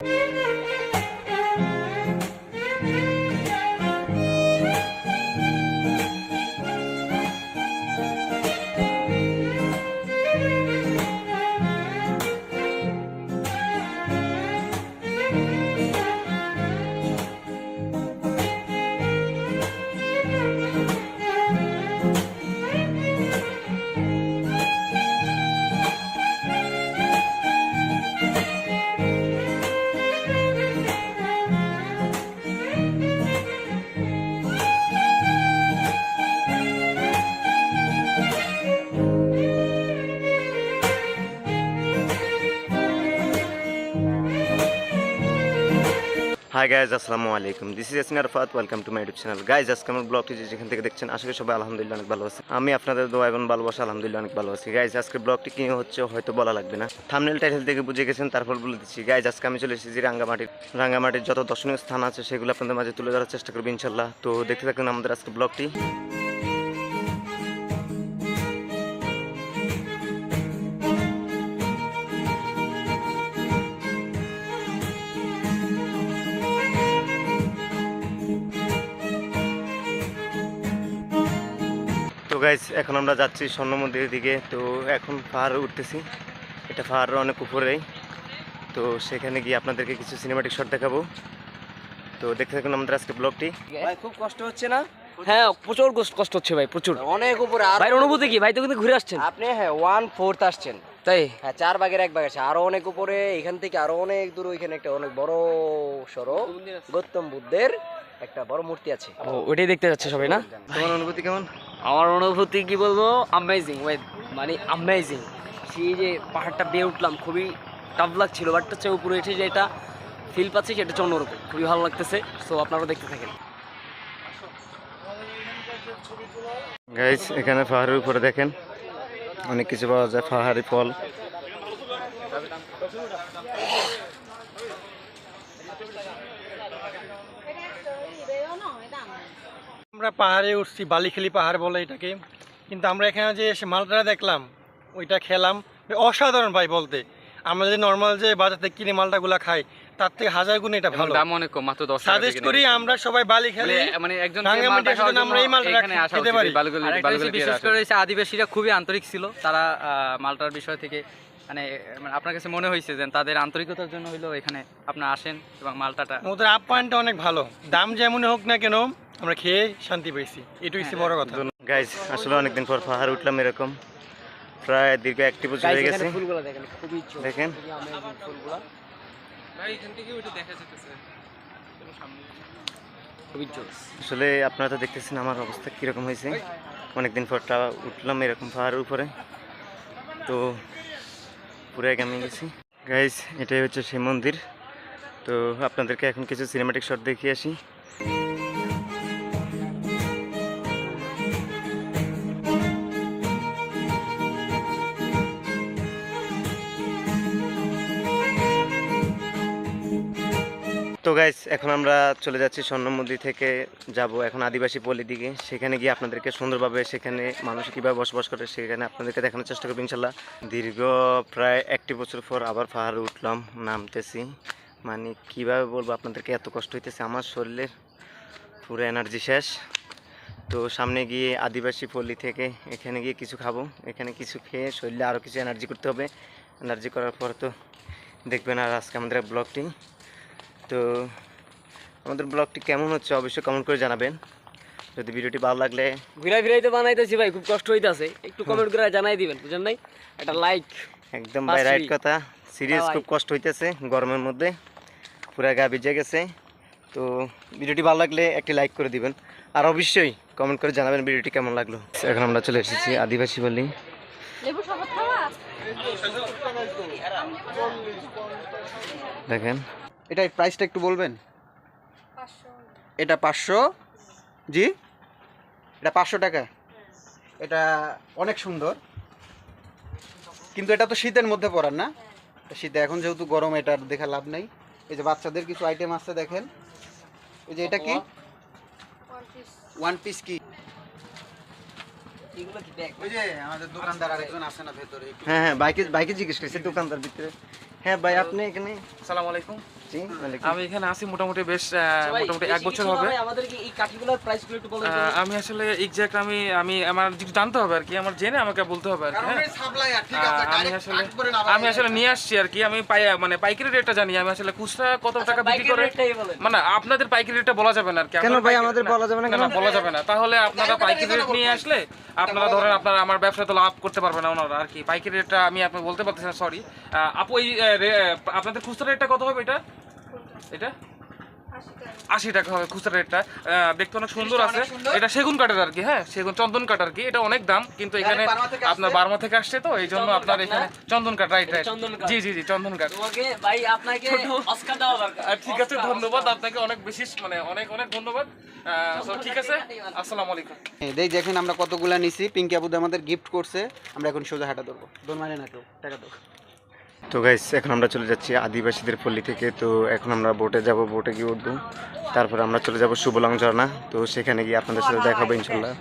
Yeah. High guys আসসালামু আলাইকুম। This is Yasin Arafat welcome to my YouTube channel guys আজকে আমার ব্লগটি যেখান থেকে দেখছেন, আশা করি সবাই আলহামদুলিল্লাহ অনেক ভালো আছে আমি আপনাদের দোয়া এবং ভালোবাসা আলহামদুলিল্লাহ অনেক ভালো আছি। গাইজ আজকে ব্লগটি কি হচ্ছে, হয়তো বলা লাগবে না। থামনেল টাইটেল থেকে বুঝে গেছেন, তারপর বলে দিচ্ছি। গাইজ আজকে আমি চলে এসেছি রাঙ্গামাটির রাঙ্গামাটির যত দর্শনীয় স্থান আছে, সেগুলো আপনাদের মাঝে তুলে ধরার চেষ্টা করব ইনশাল্লাহ তো দেখতে থাকুন আমাদের আজকে ব্লগটি গাইজ এখন আমরা যাচ্ছি স্বর্ণ মন্দিরের দিকে। তো এখন পাহাড় উঠতেছি। এটা পাহাড় অনেক উপরেই। তো সেখানে গিয়ে আপনাদেরকে কিছু সিনেমাটিক শট দেখাবো। তো দেখতে থাকুন আমাদের আজকে ব্লগটি ভাই খুব কষ্ট হচ্ছে না? হ্যাঁ প্রচুর কষ্ট- হচ্ছে ভাই প্রচুর। অনেক উপরে আর অনুভূতি কি? ভাই তো কিন্তু ঘুরে আসছেন। আপনি হ্যাঁ ওয়ান ফোর্থ আসছেন। তাই? হ্যাঁ চার ভাগের এক ভাগ আছে। আরও অনেক উপরে এখান থেকে আরও অনেক দূর ওইখানে একটা অনেক বড় সড়ো গৌতম বুদ্ধের একটা বড় মূর্তি আছে। ও ওইটাই দেখতে যাচ্ছে সবাই না? তোমার অনুভূতি কেমন? আমার অনুভূতি কি বলব? আমেজিং ওই মানে আমেজিং সেই যে পাহাড়টা বেয়ে উঠলাম, খুবই টাফ লাগছিল বাট হচ্ছে উপরে এসে যে এটা ফিল পাচ্ছি সেটা হচ্ছে অন্যরকম, খুবই ভালো লাগতেছে সো আপনারাও দেখতে থাকেন। গাইজ এখানে পাহাড়ের উপরে দেখেন, অনেক কিছু পাওয়া যায়, পাহাড়ি ফল। আমরা পাহাড়ে উঠছি বালিখালি পাহাড় বলে এটাকে। কিন্তু আমরা এখানে যে এসে মালটা দেখলাম ওইটা খেলাম। অসাধারণ ভাই বলতে। আমরা যে নর্মাল যে বাজার থেকে কিনে মালটাগুলা খাই তার থেকে হাজার গুণ এটা ভালো। দাম অনেক কম মাত্র দশ টাকা সাজেস্ট করি আমরা সবাই বালি খেলি। মানে- মানে একজন রাঙ্গামাটি আসলে আমরা এই মালটা এখানে আসা খেতে পারি। বালুগুলি- বিশেষ করে। আদিবাসীরা খুবই আন্তরিক ছিল। তারা আহ, মালটার বিষয় থেকে মানে মানে আপনার কাছে মনে হয়েছে যে তাদের আন্তরিকতার জন্য হইল এখানে আপনারা আসেন এবং মালটাটা ওদের আপ্যায়নটা অনেক ভালো। দাম যেমন হোক না কেন আমরা খেয়ে শান্তি পেয়েছি। এটুকুই হচ্ছে বড় কথা। গাইজ আসলে অনেকদিন পর পাহাড় উঠলাম এরকম। প্রায় দীর্ঘ একটি বছর হয়ে গেছে। দেখেন আসলে আপনারা তো দেখতেছেন আমার অবস্থা কীরকম হয়েছে। অনেকদিন পর টা উঠলাম এরকম পাহাড়ের উপরে। তো পুরো গামে গেছি। গাইজ এটাই হচ্ছে সেই মন্দির। তো আপনাদেরকে এখন কিছু সিনেমাটিক শট দেখিয়ে আসি। তো গাইস এখন আমরা চলে যাচ্ছি স্বর্ণ মন্দির থেকে। যাব এখন আদিবাসী পল্লী দিকে। সেখানে গিয়ে আপনাদেরকে সুন্দরভাবে সেখানে মানুষ কীভাবে বসবাস করে সেখানে আপনাদেরকে দেখানোর চেষ্টা করব, ইনশাল্লাহ। দীর্ঘ প্রায় একটি বছর পর আবার পাহাড়ে উঠলাম, নামতেছি। মানে কীভাবে বলব আপনাদেরকে, এত কষ্ট হইতেছে। আমার শরীরের পুরো এনার্জি শেষ। তো সামনে গিয়ে আদিবাসী পল্লী থেকে এখানে গিয়ে কিছু খাব। এখানে কিছু খেয়ে শরীরে আরও কিছু এনার্জি করতে হবে। এনার্জি করার পর তো দেখবেন আর আজকে আমাদের ব্লগটি তো আমাদের ব্লগটি কেমন হচ্ছে অবশ্যই কমেন্ট করে জানাবেন। যদি ভিডিওটি ভালো লাগলে ঘুরা ফিরাই তো বানাইতেছি ভাই খুব কষ্ট হইতেছে। একটু কমেন্ট করে জানাই দিবেন বুঝেন নাই? একটা লাইক একদম ভাই রাইট কথা। সিরিয়াস হ্যাঁ খুব কষ্ট হইতেছে গরমের মধ্যে। পুরা গা ভিজে গেছে। তো ভিডিওটি ভালো লাগলে একটি লাইক করে দিবেন। আর অবশ্যই কমেন্ট করে জানাবেন ভিডিওটি কেমন লাগল। এখন আমরা চলে এসেছি আদিবাসী বলি লেবু শরবত খাওয়া? দেখেন। এটার প্রাইসটা একটু বলবেন? পাঁচশো। এটা পাঁচশো? জি? এটা পাঁচশো টাকা? এটা অনেক সুন্দর। কিন্তু এটা তো শীতের মধ্যে পড়ার না? শীতে এখন যেহেতু গরম এটার দেখা লাভ নেই। এই যে বাচ্চাদের কিছু আইটেম আছে দেখেন। এই যে এটা কি? ওয়ান পিস কি এগুলো কি? ব্যাগ ওই যে আমাদের দোকানদার আরেকজন আছে না ভেতরে? একটু হ্যাঁ হ্যাঁ বাইকে বাইকে জিজ্ঞেস করেছি দোকানদার ভিতরে। হ্যাঁ ভাই আপনি এখানে আসসালামু আলাইকুম। আমি এখানে আছি মোটামুটি বেশ মোটামুটি এক বছর হবে। তো। আহ, আমি আসলে এক্সাক্ট আমি আমি আমার জানতে হবে আর কি আমার জেনে আমাকে বলতে হবে আর কি হ্যাঁ? আমি আসলে আমি আসলে নিয়ে আসছি আর কি আমি পাই মানে পাইকারি রেটটা জানি আমি আসলে খুচরা কত টাকা বিক্রি করে? মানে আপনাদের পাইকারি রেটটা বলা যাবে না আর কি কেন ভাই আমাদের বলা যাবে না না বলা যাবে না। তাহলে আপনারা পাইকারি রেট নিয়ে আসলে আপনারা ধরেন আপনারা আমার ব্যবসা তো লাভ করতে পারবেন না ওনারা আর কি পাইকারি রেটটা আমি আপনি বলতে পারতেছি না সরি আপু এই রে- আপনাদের খুচরা রেটটা কত হবে এটা? এটা? আশি টাকা। হবে খুচরা রেটটা। দেখতে অনেক সুন্দর আছে। এটা সেগুন কাঠের আর কি হ্যাঁ? সেগুন চন্দন কাঠ আর কি। এটা অনেক দাম কিন্তু এখানে আপনার বার্মা থেকে আসছে তো এই জন্য আপনার এখানে চন্দন কাঠ রাইট রাইট জি জি জি চন্দন কাঠ। তোমাকে ভাই আপনাকে অস্কার দেওয়া দরকার। আর ঠিক আছে ধন্যবাদ। আপনাকে অনেক বিশেষ মানে অনেক অনেক ধন্যবাদ। ঠিক আছে। আসসালামু আলাইকুম। এই দেখ দেখেন আমরা কতগুলা নিছি। পিঙ্কি আবুদ আমাদের গিফট করছে। আমরা এখন সোজা হাঁটা ধরবো। দোল মানে না কেউ টাকা দাও। তো গাইস এখন আমরা চলে যাচ্ছি আদিবাসীদের পল্লী থেকে। তো এখন আমরা বোটে যাব বোটে গিয়ে উঠবো। তারপর আমরা চলে যাব সুবলং ঝর্ণা। তো সেখানে গিয়ে আপনাদের সাথে দেখা হবে ইনশাল্লাহ।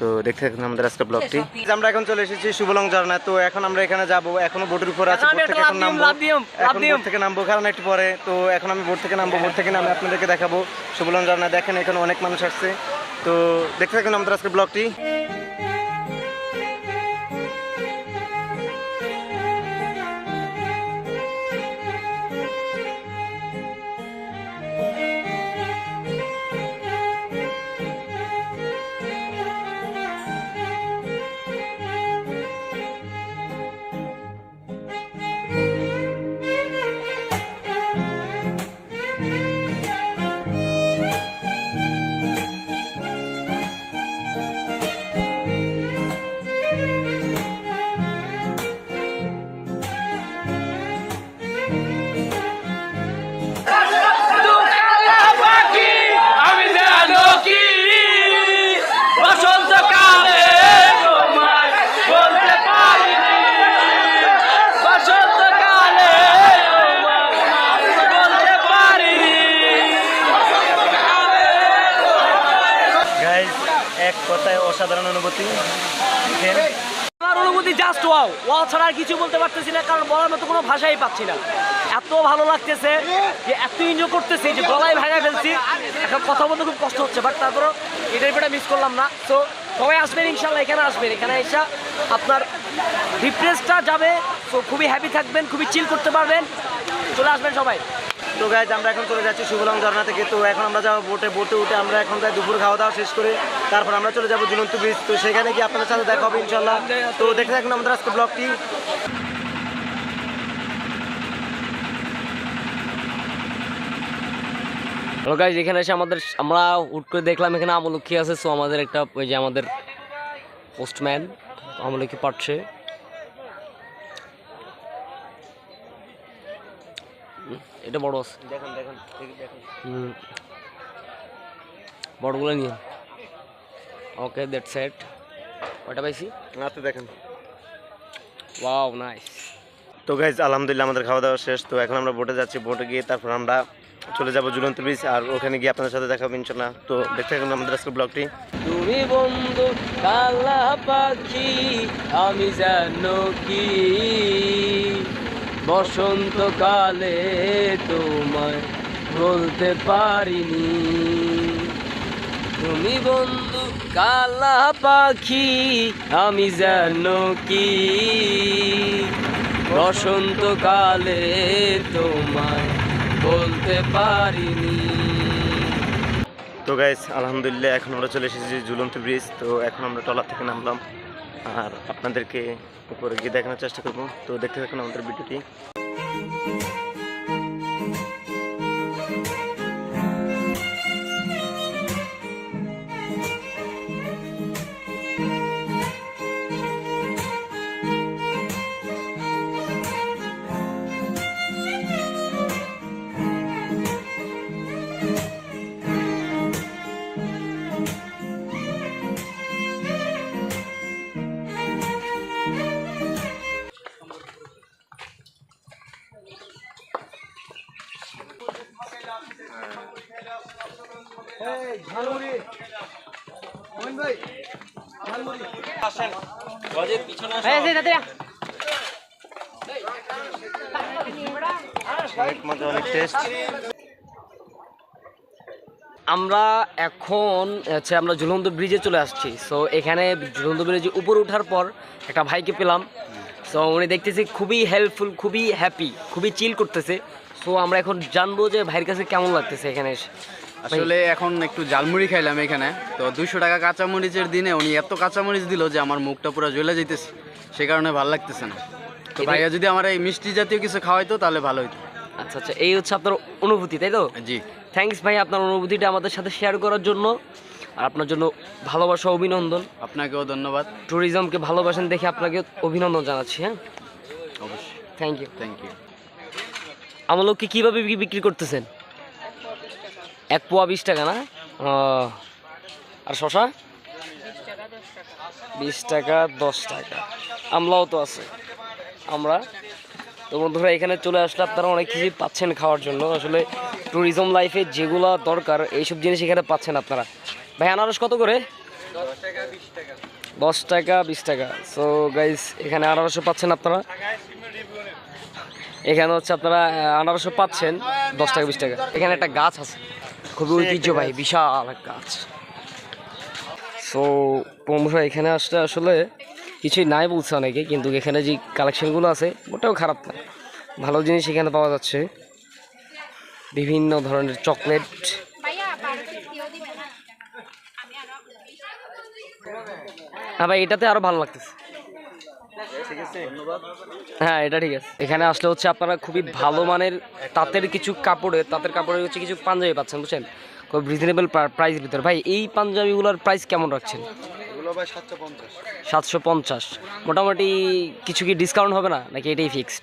তো দেখতে থাকুন আমাদের আজকে ব্লগটি আমরা এখন চলে এসেছি সুবলং ঝর্ণা। তো এখন আমরা এখানে যাব। এখনও বোটের উপর আছে। বোট থেকে এখন নামবো। এখন বোট থেকে নামবো, কারণ একটু পরে। তো এখন আমি বোট থেকে নামবো বোট থেকে নামে আপনাদেরকে দেখাবো সুবলং ঝর্ণা। দেখেন এখানে অনেক মানুষ আসছে। তো দেখতে থাকুন আমাদের আজকে ব্লগটি অনুভূতি আমার জাস্ট ওয়াও ওয়াও ছাড়া আর কিছু বলতে পারতেছি না, কারণ বলার মতো কোনো ভাষাই পাচ্ছি না। এত ভালো লাগতেছে যে এত এনজয় করতেছি যে গলায় ভাঙা ফেলছি। এখন কথা বলতে খুব কষ্ট হচ্ছে বাট তারপরও এটার এটা মিস করলাম না। তো সবাই আসবেন, ইনশাল্লাহ এখানে আসবেন। এখানে এসে আপনার রিফ্রেশটা যাবে। তো খুবই হ্যাপি থাকবেন, খুবই চিল করতে পারবেন। চলে আসবেন সবাই। তো গাইজ আমরা এখন চলে যাচ্ছি শুভলং ঝর্ণা থেকে। তো এখন আমরা যাব বোটে। বোটে উঠে আমরা এখন যাই দুপুর খাওয়া দাওয়া শেষ করে তারপর আমরা চলে যাব ঝুলন্ত ব্রিজ তো সেখানে গিয়ে আপনাদের সাথে দেখা হবে ইনশাল্লাহ তো দেখে থাকুন আমাদের আজকে ব্লগটি হ্যালো গাইজ এখানে এসে আমাদের আমরা হুট করে দেখলাম এখানে আমলক্ষী আছে। সো আমাদের একটা ওই যে আমাদের পোস্টম্যান আমলক্ষী পাঠছে এটা বড় আছে। দেখুন দেখুন দেখুন। হুম। বড়গুলো নিয়ে। ওকে দ্যাট সেট কয়টা পাইছি? রাতে দেখেন। ওয়াও নাইস তো গাইজ আলহামদুলিল্লাহ আমাদের খাওয়া দাওয়া শেষ। তো এখন আমরা বোটে যাচ্ছি। বোটে গিয়ে তারপর আমরা চলে যাব ঝুলন্ত ব্রিজ আর ওখানে গিয়ে আপনাদের সাথে দেখা হবে ইনশাল্লাহ। তো দেখতে থাকুন আমাদের আজকে ব্লগটি তুমি বন্ধু কালা পাখি আমি জানো কি? বসন্তকালে তোমায় বলতে পারিনি। তুমি বন্ধু কালা পাখি, আমি যেন কি? বসন্তকালে তোমায় বলতে পারিনি। তো গাইজ আলহামদুলিল্লাহ, এখন আমরা চলে এসেছি ঝুলন্ত ব্রিজ। তো এখন আমরা টলার থেকে নামলাম। আর আপনাদেরকে উপরে গিয়ে দেখানোর চেষ্টা করব। তো দেখতে থাকুন আমাদের ভিডিওটি। আমরা এখন হচ্ছে আমরা ঝুলন্ত ব্রিজে চলে আসছি। সো এখানে ঝুলন্ত ব্রিজে উপরে ওঠার পর একটা ভাইকে পেলাম। সো উনি দেখতেছি খুবই হেল্পফুল খুবই হ্যাপি খুবই চিল করতেছে। সো আমরা এখন জানব যে ভাইয়ের কাছে কেমন লাগতেছে এখানে এসে। আসলে এখন একটু জালমুড়ি খাইলাম এখানে। তো দুশো টাকা কাঁচামরিচের দিনে উনি এত কাঁচামরিচ দিল যে আমার মুখটা পুরো জ্বলে যেতেছে সে কারণে ভালো লাগতেছে না। তো ভাইয়া যদি আমার এই মিষ্টি জাতীয় কিছু খাওয়াইতো তাহলে ভালো হতো আচ্ছা আচ্ছা এই হচ্ছে আপনার অনুভূতি তাই তো? জি। থ্যাঙ্কস ভাই আপনার অনুভূতিটা আমাদের সাথে শেয়ার করার জন্য। আর আপনার জন্য ভালোবাসা অভিনন্দন। আপনাকেও ধন্যবাদ। ট্যুরিজমকে ভালোবাসেন দেখে আপনাকে অভিনন্দন জানাচ্ছি হ্যাঁ? অবশ্যই। থ্যাংক ইউ থ্যাংক ইউ আমলকি কীভাবে বিক্রি করতেছেন? এক পোয়া বিশ টাকা না? আর শশা? বিশ টাকা, দশ টাকা। আমলাও তো আছে। আমরা? তো বন্ধুরা, এখানে চলে আসলে আপনারা অনেক কিছু পাচ্ছেন খাওয়ার জন্য। আসলে ট্যুরিজম লাইফে যেগুলো দরকার, এইসব জিনিস এখানে পাচ্ছেন আপনারা। ভাই, আনারস কত করে? দশ টাকা, বিশ টাকা। সো গাইস এখানে আনারসও পাচ্ছেন আপনারা। এখানে হচ্ছে আপনারা আনারসও পাচ্ছেন দশ টাকা, বিশ টাকা। এখানে একটা গাছ আছে। খুবই ঐতিহ্যবাহী বিশাল এক গাছ সো বন্ধুরা এখানে আসলে আসলে কিছুই নাই বলছে অনেকে কিন্তু এখানে যে কালেকশনগুলো আছে ওটাও খারাপ না। ভালো জিনিস এখানে পাওয়া যাচ্ছে। বিভিন্ন ধরনের চকলেট হ্যাঁ ভাই এটাতে আরও ভালো লাগতেছে। হ্যাঁ এটা ঠিক আছে। এখানে আসলে হচ্ছে আপনারা খুবই ভালো মানের তাঁতের কিছু কাপড়ে তাঁতের কাপড়ে হচ্ছে কিছু পাঞ্জাবি পাচ্ছেন বুঝছেন? খুব রিজনেবল প্রাইস ভিতরে। ভাই এই পাঞ্জাবিগুলোর প্রাইস কেমন রাখছেন? সাতশো পঞ্চাশ। মোটামুটি কিছু কি ডিসকাউন্ট হবে না? নাকি এটাই ফিক্সড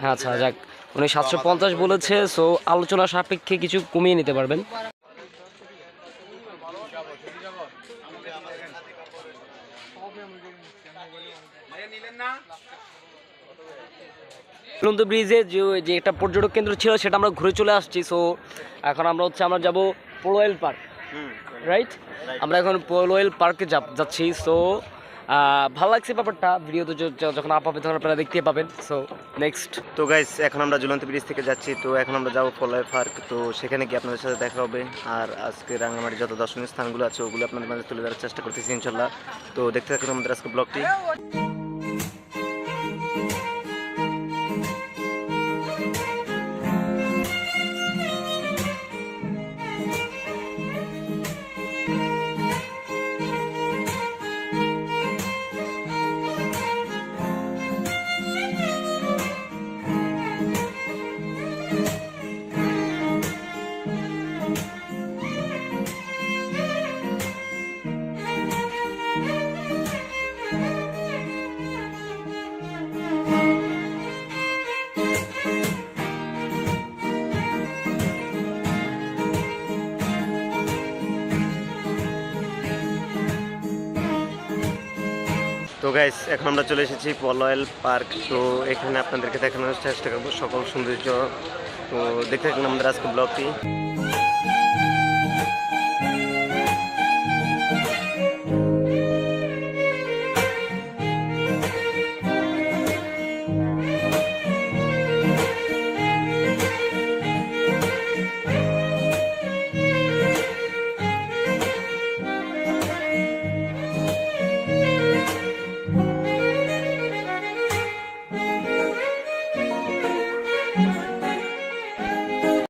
হ্যাঁ আচ্ছা যাক। উনি সাতশো পঞ্চাশ বলেছে সো আলোচনা সাপেক্ষে কিছু কমিয়ে নিতে পারবেন। ঝুলন্ত ব্রিজে যে যে একটা পর্যটক কেন্দ্র ছিল সেটা আমরা ঘুরে চলে আসছি। সো এখন আমরা হচ্ছে আমরা যাব পোলোয়েল পার্ক রাইট আমরা এখন পোলোয়েল পার্কে যাচ্ছি। সো ভালো লাগছে ব্যাপারটা। ভিডিওতে যখন আপ হবে তখন আপনারা দেখতে পাবেন। সো নেক্সট তো গাইস এখন আমরা ঝুলন্ত ব্রিজ থেকে যাচ্ছি। তো এখন আমরা যাব ফলয় পার্ক তো সেখানে গিয়ে আপনাদের সাথে দেখা হবে। আর আজকে রাঙ্গামাটির যত দর্শনীয় স্থানগুলো আছে ওগুলো আপনাদের মাঝে তুলে ধরার চেষ্টা করতেছি ইনশাল্লাহ। তো দেখতে থাকুন আমাদের আজকে ব্লগটি। গাইস এখন আমরা চলে এসেছি পলয়েল পার্ক তো এখানে আপনাদেরকে দেখানোর চেষ্টা করব সকল সৌন্দর্য। তো দেখতে থাকুন আমাদের আজকে ব্লগটি।